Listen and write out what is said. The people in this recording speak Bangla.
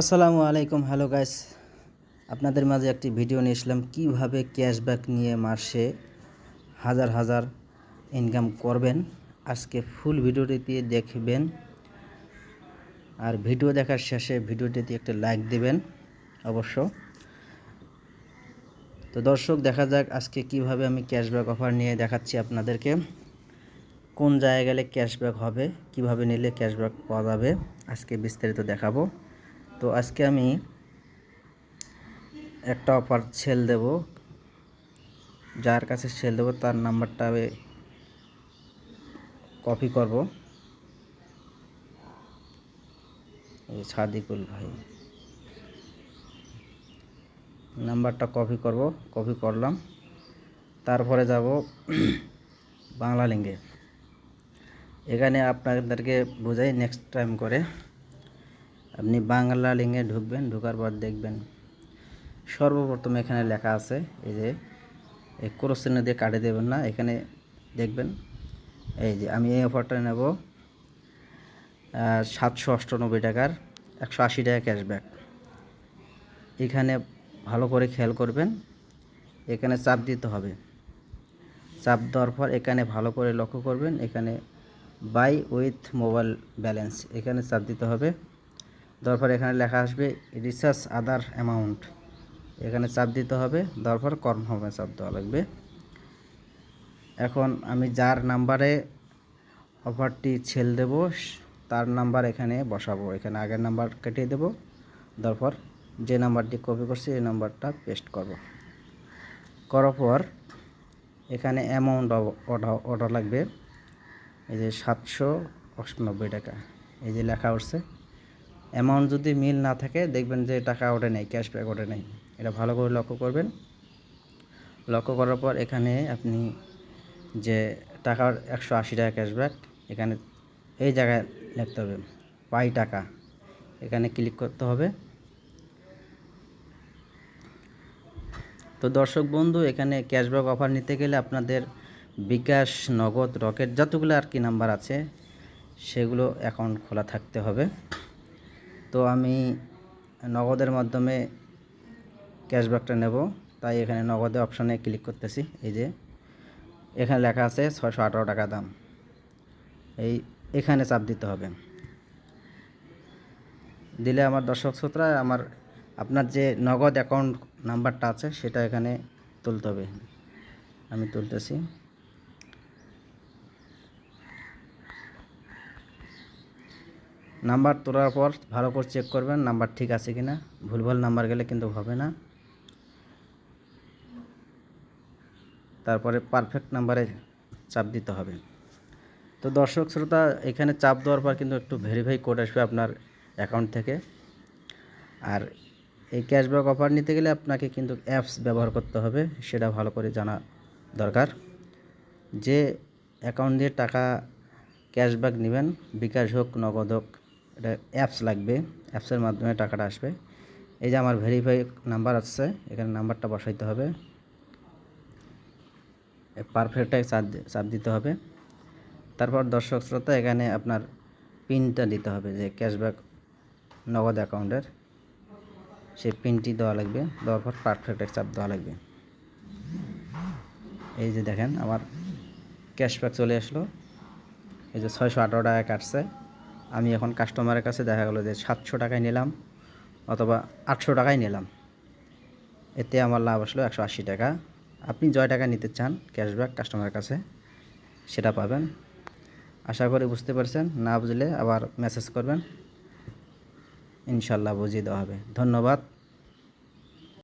আসসালামু আলাইকুম। হ্যালো গাইস আপনাদের মাঝে একটি ভিডিও নিয়ে এসলাম। কীভাবে ক্যাশব্যাক নিয়ে মাসে হাজার হাজার ইনকাম করবেন? আজকে ফুল ভিডিওটিতে দেখবেন। আর ভিডিও দেখার শেষে ভিডিওটিতে একটা লাইক দেবেন, অবশ্য। তো দর্শক, দেখা যাক আজকে কীভাবে আমি ক্যাশব্যাক অফার নিয়ে দেখাচ্ছি আপনাদেরকে। কোন জায়গায় গেলে ক্যাশব্যাক হবে, কীভাবে নিলে ক্যাশব্যাক পাওয়া যাবে, আজকে বিস্তারিত দেখাবো। তো আজকে আমি একটা অফার সেল দেব। যার কাছে সেল দেবো, তার নাম্বারটা আমি কপি করব। সাদিকুল ভাই। নাম্বারটা কপি করব, কপি করলাম। তারপরে যাব বাংলা লিঙ্গে এখানে আপনাদেরকে বোঝাই নেক্সট টাইম করে। আপনি বাংলা লিঙ্গে ঢুকবেন, ঢোকার পর দেখবেন। সর্বপ্রথম এখানে লেখা আছে, এই যে, এই ক্রোশ্চেন দিয়ে কাটে দেবেন না, এখানে দেখবেন, এই যে, আমি এই অফারটা নেব সাতশো অষ্টানব্বই টাকার, একশো আশি টাকা ক্যাশব্যাক। এখানে ভালো করে খেয়াল করবেন, এখানে চাপ দিতে হবে। চাপ দেওয়ার পর এখানে ভালো করে লক্ষ্য করবেন, এখানে বাই উইথ মোবাইল ব্যালেন্স এখানে চাপ দিতে হবে। দেওয়ার পর এখানে লেখা আসবে রিসার্চ আদার অ্যামাউন্ট এখানে চাপ দিতে হবে দেওয়ার পর কনফার্মে চাপ দেওয়া লাগবে। এখন আমি যার নাম্বারে অফারটি ছেল দেব, তার নাম্বার এখানে বসাবো। এখানে আগের নাম্বার কেটে দেব দেওয়ার পর যে নাম্বারটি কপি করছি, এই নাম্বারটা পেস্ট করব। করার পর এখানে অ্যামাউন্ট অর্ডার অর্ডার লাগবে। এই যে সাতশো অষ্টানব্বই টাকা। এই যে লেখা উঠছে। অ্যামাউন্ট যদি মিল না থাকে, দেখবেন যে টাকা ওঠে নেই ক্যাশব্যাক ওঠে নেই। এটা ভালো করে লক্ষ্য করবেন। লক্ষ্য করার পর এখানে আপনি যে টাকার একশো আশি টাকা ক্যাশব্যাক এখানে এই জায়গায় লিখতে হবে, পাই টাকা। এখানে ক্লিক করতে হবে। তো দর্শক বন্ধু, এখানে ক্যাশব্যাক অফার নিতে গেলে আপনাদের বিকাশ, নগদ, রকেট, যতগুলো আর কি নাম্বার আছে, সেগুলো অ্যাকাউন্ট খোলা থাকতে হবে। তো আমি নগদের মাধ্যমে ক্যাশব্যাকটা নেব। তাই এখানে নগদে অপশানে ক্লিক করতেছি। এই যে, এখানে লেখা আছে ছয়শো আঠারো টাকা দাম। এই, এখানে চাপ দিতে হবে। দিলে আমার দর্শক শ্রোতা আমার, আপনার যে নগদ অ্যাকাউন্ট নাম্বারটা আছে, সেটা এখানে তুলতে হবে। আমি তুলতেছি। নাম্বার তোলার পর ভালো করে চেক করবেন, নাম্বার ঠিক আছে কি না ভুলভাল নাম্বার গেলে কিন্তু হবে না। তারপরে পারফেক্ট নাম্বারে চাপ দিতে হবে। তো দর্শক শ্রোতা, এখানে চাপ দেওয়ার পর কিন্তু একটু ভেরিফাই কোড আসবে আপনার অ্যাকাউন্ট থেকে। আর এই ক্যাশব্যাক অফার নিতে গেলে আপনাকে কিন্তু অ্যাপস ব্যবহার করতে হবে, সেটা ভালো করে জানা দরকার। যে অ্যাকাউন্ট দিয়ে টাকা ক্যাশব্যাক নেবেন, বিকাশ হোক, নগদ হোক এটা অ্যাপস লাগবে অ্যাপসের মাধ্যমে টাকাটা আসবে। এই যে আমার ভেরিফাই নাম্বার আসছে, এখানে নাম্বারটা বসাইতে হবে। পারফেক্টটাই চাপ চাপ দিতে হবে। তারপর দর্শক শ্রোতা, এখানে আপনার পিনটা দিতে হবে, যে ক্যাশব্যাক নগদ অ্যাকাউন্টের। সেই পিনটি দেওয়া লাগবে, দেওয়ার পর পারফেক্টের চাপ দেওয়া লাগবে। এই যে দেখেন, আমার ক্যাশব্যাক চলে আসলো। এই যে ছয়শো আঠারো টাকা কাটছে। আমি এখন কাস্টমারের কাছে দেখা গেলো যে সাতশো টাকায় নিলাম অথবা আটশো টাকায় নিলাম। এতে আমার লাভ আসলো একশো আশি টাকা। আপনি জয় টাকা নিতে চান ক্যাশব্যাক কাস্টমারের কাছে, সেটা পাবেন। আশা করি বুঝতে পারছেন, না বুঝলে আবার মেসেজ করবেন। ইনশাল্লাহ বুঝিয়ে দেওয়া হবে। ধন্যবাদ।